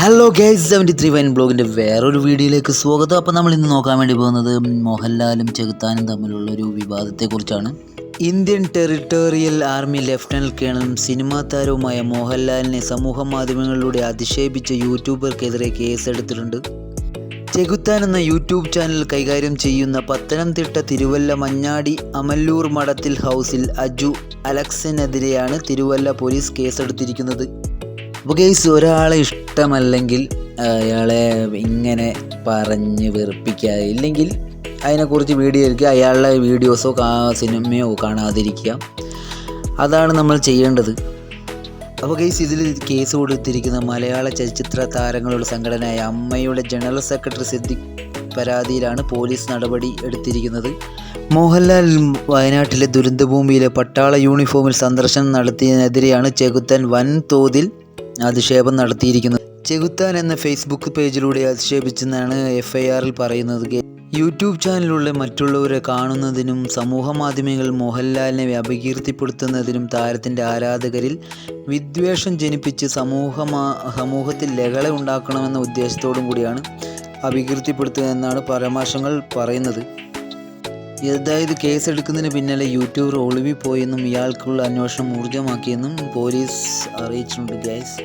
Hello guys seventy three wine ബ്ലോഗിന്റെ വേറൊരു വീഡിയോയിലേക്ക് സ്വാഗതം. അപ്പോൾ നമ്മൾ ഇന്ന് നോക്കാൻ വേണ്ടി പോകുന്നത് മോഹൻലാലും ചെകുത്താനും തമ്മിലുള്ള ഒരു വിവാദത്തെക്കുറിച്ചാണ്. ഇന്ത്യൻ ടെറിട്ടോറിയൽ ആർമി ലഫ്റ്റനന്റ് കേണലും സിനിമാ താരവുമായ മോഹൻലാലിനെ സമൂഹ മാധ്യമങ്ങളിലൂടെ അധിക്ഷേപിച്ച യൂട്യൂബർക്കെതിരെ കേസെടുത്തിട്ടുണ്ട്. ചെകുത്താൻ എന്ന യൂട്യൂബ് ചാനൽ കൈകാര്യം ചെയ്യുന്ന പത്തനംതിട്ട തിരുവല്ല മഞ്ഞാടി അമല്ലൂർ മഠത്തിൽ ഹൗസിൽ അജു അലക്സിനെതിരെയാണ് തിരുവല്ല പോലീസ് കേസെടുത്തിരിക്കുന്നത്. അപ്പോൾ കേസ് ഒരാളെ ഇഷ്ടമല്ലെങ്കിൽ അയാളെ ഇങ്ങനെ പറഞ്ഞ് വെറുപ്പിക്കുക ഇല്ലെങ്കിൽ അതിനെക്കുറിച്ച് വീഡിയോ എടുക്കുക അയാളുടെ വീഡിയോസോ കാ സിനിമയോ കാണാതിരിക്കുക. അതാണ് നമ്മൾ ചെയ്യേണ്ടത്. അപ്പോൾ കേസ് ഇതിൽ കേസ് കൊടുത്തിരിക്കുന്ന മലയാള ചലച്ചിത്ര താരങ്ങളുടെ സംഘടനയായ അമ്മയുടെ ജനറൽ സെക്രട്ടറി സിദ്ദിഖ് പരാതിയിലാണ് പോലീസ് നടപടി എടുത്തിരിക്കുന്നത്. മോഹൻലാൽ വയനാട്ടിലെ ദുരന്തഭൂമിയിലെ പട്ടാള യൂണിഫോമിൽ സന്ദർശനം നടത്തിയതിനെതിരെയാണ് ചെകുത്താൻ വൻതോതിൽ അധിക്ഷേപം നടത്തിയിരിക്കുന്നത്. ചെകുത്താൻ എന്ന ഫേസ്ബുക്ക് പേജിലൂടെ അധിക്ഷേപിച്ചെന്നാണ് എഫ് ഐ ആറിൽ പറയുന്നത്. യൂട്യൂബ് ചാനലിലൂടെ മറ്റുള്ളവരെ കാണുന്നതിനും സമൂഹ മാധ്യമങ്ങൾ മോഹൻലാലിനെ അപകീർത്തിപ്പെടുത്തുന്നതിനും താരത്തിന്റെ ആരാധകരിൽ വിദ്വേഷം ജനിപ്പിച്ച് സമൂഹ സമൂഹത്തിൽ ലഹള ഉണ്ടാക്കണമെന്ന ഉദ്ദേശത്തോടും കൂടിയാണ് അപകീർത്തിപ്പെടുത്തുക എന്നാണ് പരാമർശങ്ങൾ പറയുന്നത്. അതായത് കേസെടുക്കുന്നതിന് പിന്നാലെ യൂട്യൂബർ ഒളിവിൽ പോയെന്നും ഇയാൾക്കുള്ള അന്വേഷണം ഊർജമാക്കിയെന്നും പോലീസ് അറിയിച്ചിട്ടുണ്ട് ഗൈസ്